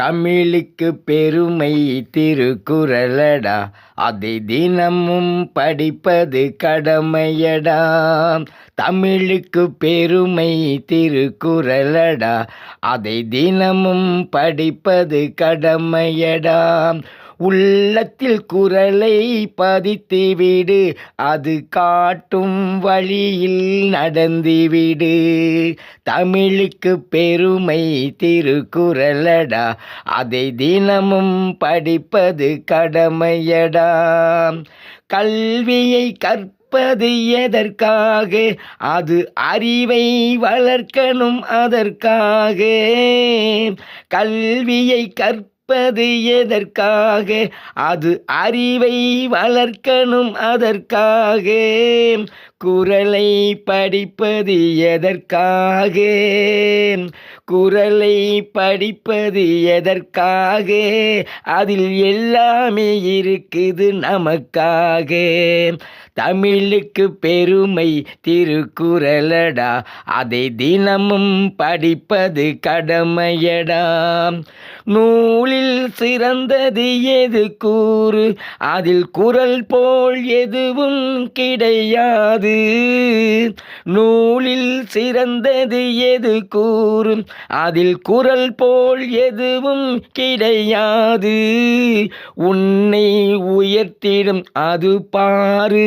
தமிழுக்கு பெருமை திருக்குறளடா. அதை தினமும் படிப்பது கடமையடா. தமிழுக்கு பெருமை திருக்குறளடா. அதை தினமும் படிப்பது கடமையடா. உள்ளத்தில் குரலை பதித்துவிடு. அது காட்டும் வழியில் நடந்துவிடு. தமிழுக்கு பெருமை திருக்குறளடா. அதை தினமும் படிப்பது கடமையடா. கல்வியை கற்பது எதற்காக? அது அறிவை வளர்க்கணும் அதற்காக. கல்வியை கற்ப படிப்பது எதற்காக? அது அறிவை வளர்க்கணும் அதற்காக. குரலை படிப்பது எதற்காக குரலை படிப்பது எதற்காக? அதில் எல்லாமே இருக்குது நமக்காக. தமிழுக்கு பெருமை திருக்குறளடா. அதை தினமும் படிப்பது கடமையடா. நூலில் சிறந்தது எது கூறு? அதில் குரல் போல் எதுவும் கிடையாது. நூலில் சிறந்தது எது கூறும்? அதில் குரல் போல் எதுவும் கிடையாது. உன்னை உயர்த்திடும் அது பாரு.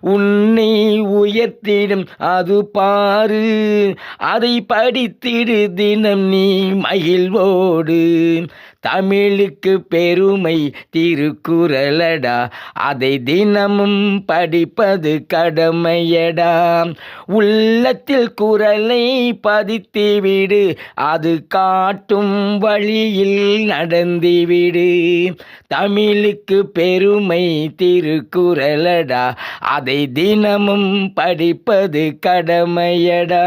உன்னை உயர்த்திடும் அது பாரு. அதை படித்திடு தினம் நீ மகிழ்வோடு. தமிழுக்கு பெருமை திருக்குறளடா. அதை தினமும் படிப்ப படிப்பது கடமையடா. உள்ளத்தில் குரலை பதித்துவிடு அது காட்டும் வழியில் நடந்துவிடு தமிழுக்கு பெருமை திருக்குறளடா. அதை தினமும் படிப்பது கடமையடா.